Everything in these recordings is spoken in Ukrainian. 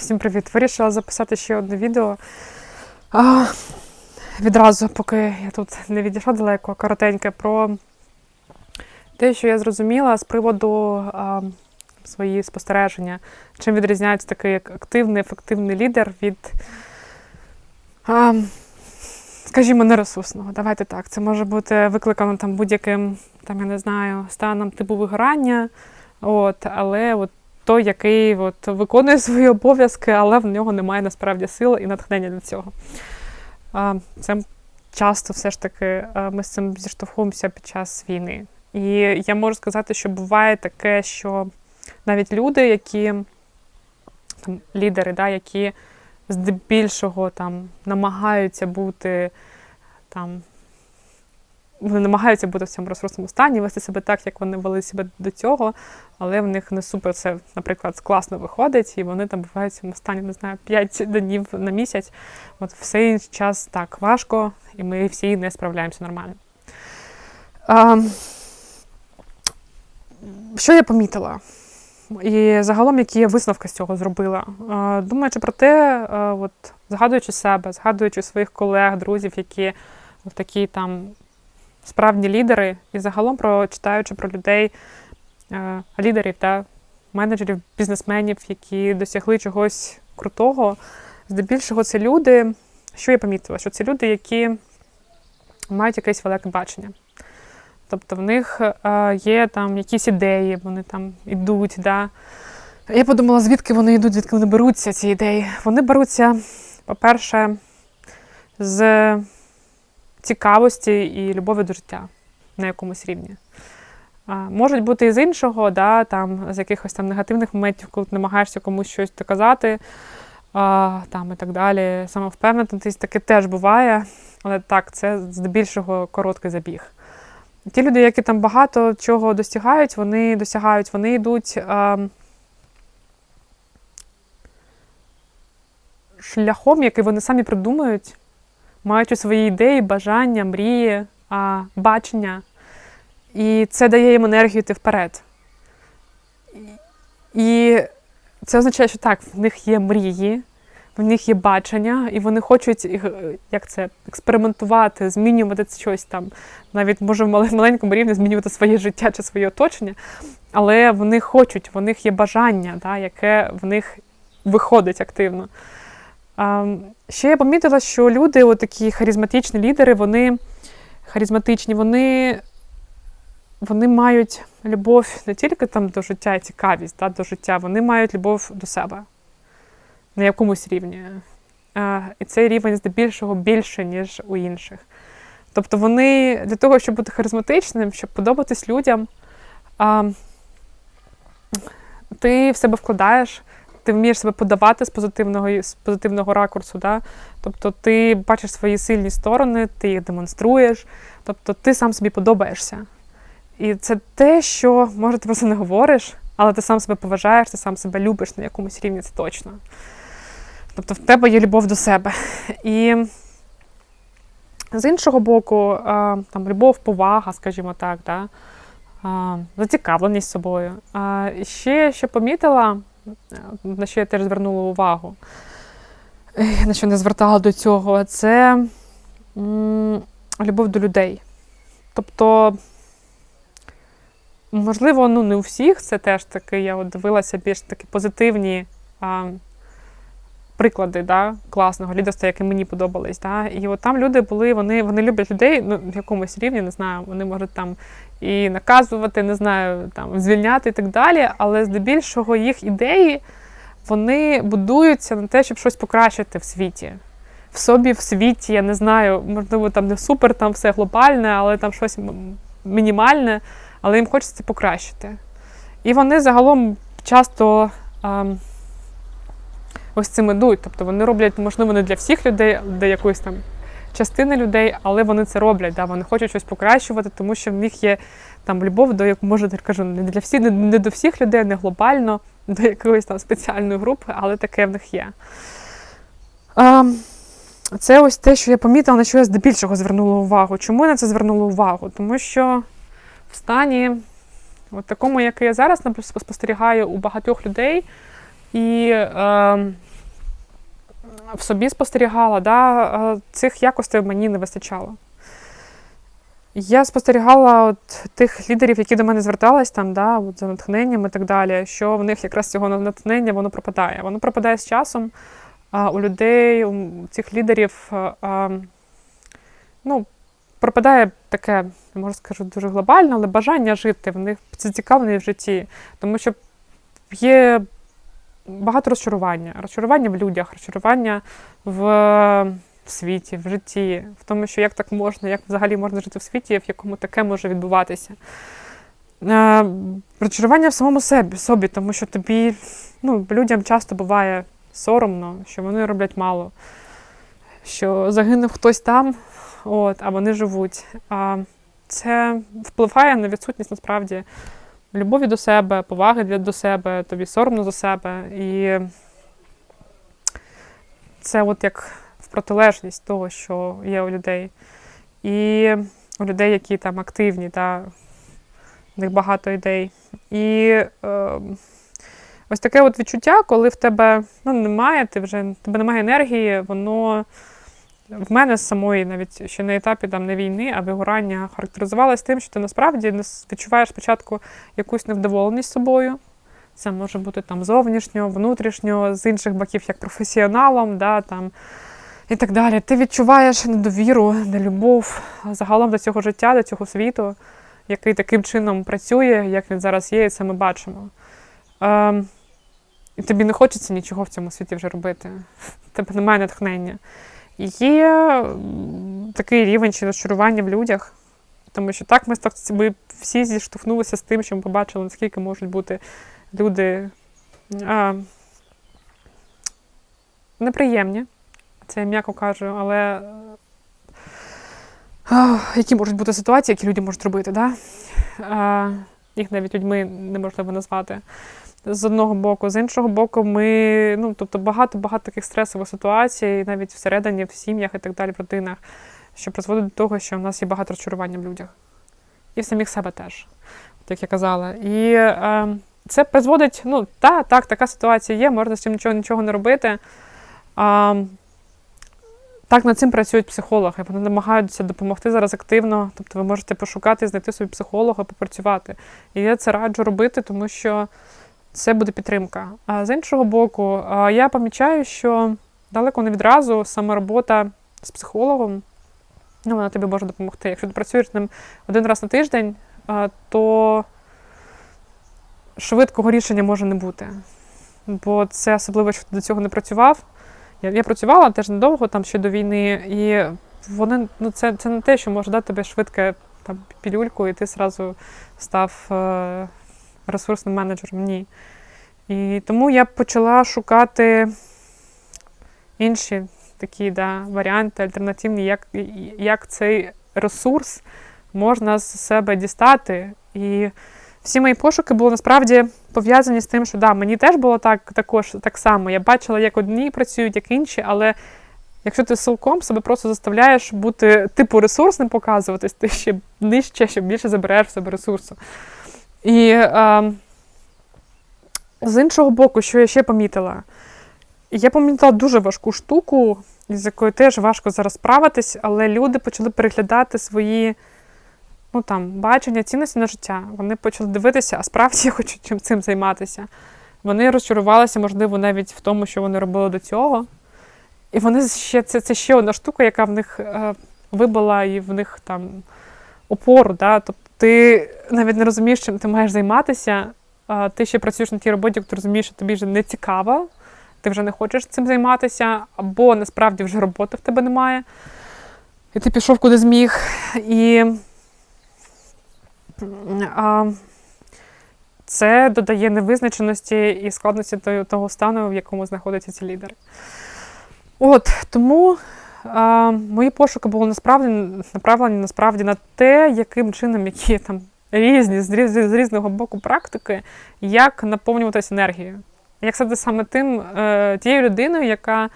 Всім привіт! Вирішила записати ще одне відео. А, відразу, поки я тут не відійшла далеко, коротеньке, про те, що я зрозуміла з приводу а, свої спостереження, чим відрізняється такий як активний, ефективний лідер від, а, скажімо, нересурсного. Давайте так. Це може бути викликано там будь-яким, там, я не знаю, станом типу вигорання. От, але от той, який от, виконує свої обов'язки, але в нього немає насправді сил і натхнення для цього. Це часто все ж таки ми з цим зіштовхуємося під час війни. І я можу сказати, що буває таке, що навіть люди, які там, лідери, да, які здебільшого там намагаються бути там. Вони намагаються бути в цьому ресурсному стані, вести себе так, як вони вели себе до цього, але в них не супер це, наприклад, класно виходить, і вони там бувають в цьому стані, не знаю, 5 днів на місяць. От все інший час так важко, і ми всі не справляємося нормально. А, що я помітила? І загалом, які я висновки з цього зробила. Думаючи про те, от, згадуючи себе, згадуючи своїх колег, друзів, які в такі там справді лідери, і загалом про читаючи про людей, е, лідерів та менеджерів, бізнесменів, які досягли чогось крутого. Здебільшого це люди, що я помітила, що це люди, які мають якесь велике бачення. Тобто в них е, є там якісь ідеї, вони там йдуть. Да? Я подумала, звідки вони йдуть, звідки вони беруться, ці ідеї. Вони беруться, по-перше, з цікавості і любові до життя на якомусь рівні. Можуть бути і з іншого, да, там, з якихось там негативних моментів, коли ти намагаєшся комусь щось доказати, а, там, і так далі. Самовпевненість таке теж буває, але так, це здебільшого короткий забіг. Ті люди, які там багато чого досягають, вони досягають, вони йдуть а, шляхом, який вони самі придумують, мають у свої ідеї, бажання, мрії, а, бачення. І це дає їм енергію йти вперед. І це означає, що так, в них є мрії, в них є бачення, і вони хочуть як це, експериментувати, змінювати щось там, навіть може в маленькому рівні змінювати своє життя чи своє оточення. Але вони хочуть, в них є бажання, да, яке в них виходить активно. Ще я помітила, що люди, такі харизматичні лідери, вони харизматичні, вони вони мають любов не тільки там до життя і цікавість да, до життя, вони мають любов до себе на якомусь рівні. І цей рівень здебільшого більше, ніж у інших. Тобто вони для того, щоб бути харизматичним, щоб подобатись людям, ти в себе вкладаєш ти вмієш себе подавати з позитивного з позитивного ракурсу. Да? Тобто ти бачиш свої сильні сторони, ти їх демонструєш, тобто ти сам собі подобаєшся. І це те, що, може, ти просто не говориш, але ти сам себе поважаєш, ти сам себе любиш на якомусь рівні, це точно. Тобто в тебе є любов до себе. І з іншого боку, там любов, повага, скажімо так, да? зацікавленість собою. Ще що помітила, на що я теж звернула увагу, на що не звертала до цього, це любов до людей. Тобто, можливо, ну не у всіх це теж таки, я от дивилася більш такі позитивні а, приклади да, класного лідерства, які мені подобались. Да. І от там люди були, вони вони люблять людей ну, в якомусь рівні, не знаю, вони можуть там і наказувати, не знаю, там звільняти і так далі. Але здебільшого їх ідеї вони будуються на те, щоб щось покращити в світі. В собі, в світі, я не знаю, можливо, там не супер, там все глобальне, але там щось мінімальне, але їм хочеться покращити. І вони загалом часто а, ось цим ідуть. Тобто вони роблять, можливо, не для всіх людей, для якоїсь там частини людей, але вони це роблять. Да? Вони хочуть щось покращувати, тому що в них є там любов до як може кажу, не для всіх, не, не до всіх людей, не глобально, до якоїсь там спеціальної групи, але таке в них є. А, це ось те, що я помітила, на що я здебільшого звернула увагу. Чому я на це звернула увагу? Тому що в стані, от такому, який я зараз спостерігаю у багатьох людей, і е, в собі спостерігала, да, е, цих якостей мені не вистачало. Я спостерігала от тих лідерів, які до мене звертались там, да, от за натхненням і так далі, що в них якраз цього натхнення воно пропадає. Воно пропадає з часом. А у людей, у цих лідерів, а, а, ну, пропадає таке, не можу скажу, дуже глобальне, але бажання жити. В них це зацікавлені в житті. Тому що є багато розчарування. Розчарування в людях, розчарування в, в світі, в житті, в тому, що як так можна, як взагалі можна жити в світі, в якому таке може відбуватися. Е, розчарування в самому собі, собі, тому що тобі, ну, людям часто буває соромно, що вони роблять мало, що загинув хтось там, от, а вони живуть. А це впливає на відсутність насправді любові до себе, поваги до себе, тобі соромно за себе. І це от як в протилежність того, що є у людей. І у людей, які там активні, та в них багато ідей. І е, ось таке от відчуття, коли в тебе ну, немає, ти вже в тебе немає енергії, воно в мене самої, навіть ще на етапі там не війни, а вигорання характеризувалось тим, що ти насправді відчуваєш спочатку якусь невдоволеність собою. Це може бути там зовнішньо, внутрішньо, з інших боків, як професіоналом, да, там, і так далі. Ти відчуваєш недовіру, нелюбов загалом до цього життя, до цього світу, який таким чином працює, як він зараз є, і це ми бачимо. Ем, і тобі не хочеться нічого в цьому світі вже робити. Тебе немає натхнення. Є такий рівень чи розчарування в людях, тому що так ми, ми всі зіштовхнулися з тим, що ми побачили, наскільки можуть бути люди а, неприємні, це я м'яко кажу, але а, які можуть бути ситуації, які люди можуть робити, да? а, їх навіть людьми неможливо назвати. З одного боку, з іншого боку, ми, ну, тобто багато-багато таких стресових ситуацій, навіть всередині, в сім'ях і так далі, в родинах, що призводить до того, що в нас є багато розчарування в людях. І в самих себе теж, як я казала. І е, це призводить, ну, та, так, така ситуація є, можна з цим нічого, нічого не робити. А, так над цим працюють психологи. Вони намагаються допомогти зараз активно. Тобто ви можете пошукати, знайти собі психолога, попрацювати. І я це раджу робити, тому що це буде підтримка. А з іншого боку, я помічаю, що далеко не відразу саме робота з психологом, ну, вона тобі може допомогти. Якщо ти працюєш ним один раз на тиждень, то швидкого рішення може не бути. Бо це особливо, що ти до цього не працював. Я, я працювала теж недовго, там ще до війни, і вони, ну, це, це не те, що може дати тобі швидке там, пілюльку, і ти зразу став е, ресурсним менеджером. Ні. І тому я почала шукати інші такі да, варіанти, альтернативні, як, як цей ресурс можна з себе дістати. І всі мої пошуки були насправді пов'язані з тим, що да, мені теж було так, також так само. Я бачила, як одні працюють, як інші, але якщо ти силком себе просто заставляєш бути типу ресурсним показуватись, ти ще нижче, ще більше забереш в себе ресурсу. І е, з іншого боку, що я ще помітила, я помітила дуже важку штуку, з якою теж важко зараз справитись, але люди почали переглядати свої ну, там, бачення, цінності на життя. Вони почали дивитися, а справді я хочу чим цим займатися. Вони розчарувалися, можливо, навіть в тому, що вони робили до цього. І вони ще це, це ще одна штука, яка в них е, вибила і в них там опору. Да? Тобто ти навіть не розумієш, чим ти маєш займатися. Ти ще працюєш на тій роботі, ти розумієш, що тобі вже не цікаво, ти вже не хочеш цим займатися, або насправді вже роботи в тебе немає. І ти пішов куди зміг. І а, це додає невизначеності і складності того- стану, в якому знаходяться ці лідери. От тому мої пошуки були насправді направлені насправді на те, яким чином, які там різні з, різ- з різного боку практики, як наповнюватися енергією. Як стати саме тим е, тією людиною, яка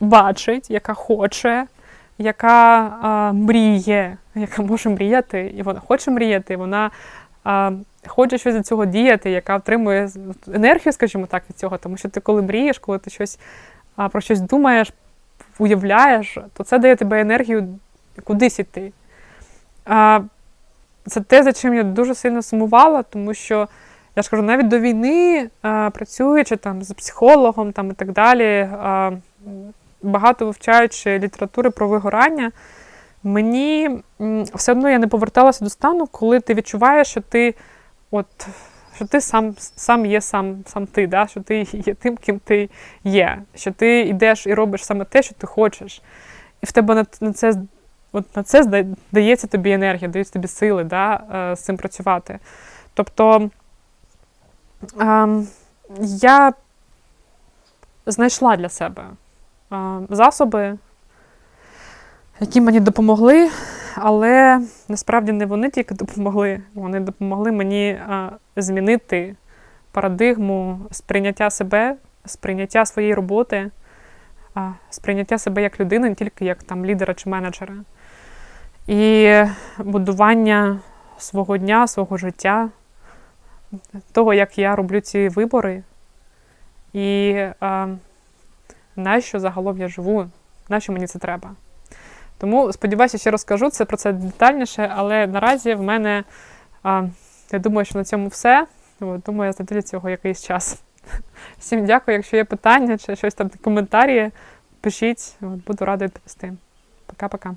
бачить, яка хоче, яка а, мріє, яка може мріяти, і вона хоче мріяти, і вона а, хоче щось для цього діяти, яка отримує енергію, скажімо так, від цього. Тому що ти коли мрієш, коли ти щось а, про щось думаєш, уявляєш, то це дає тебе енергію кудись іти. А, це те, за чим я дуже сильно сумувала, тому що я ж кажу, навіть до війни, а, працюючи там з психологом там, і так далі, а, багато вивчаючи літератури про вигорання, мені все одно я не поверталася до стану, коли ти відчуваєш, що ти от. Що ти сам сам є сам сам ти, да? що ти є тим, ким ти є, що ти йдеш і робиш саме те, що ти хочеш. І в тебе на, на це от на це дається тобі енергія, дають тобі сили да, е, з цим працювати. Тобто ем, я знайшла для себе е, засоби, які мені допомогли, але насправді не вони тільки допомогли, вони допомогли мені е, змінити парадигму сприйняття себе, сприйняття своєї роботи, сприйняття себе як людини, не тільки як там лідера чи менеджера. І будування свого дня, свого життя, того, як я роблю ці вибори, і а, нащо загалом я живу, нащо мені це треба. Тому сподіваюся, ще розкажу це про це детальніше, але наразі в мене, а, я думаю, що на цьому все. Думаю, я знайду для цього якийсь час. Всім дякую. Якщо є питання чи щось там коментарі, пишіть, буду рада відповісти. Пока-пока.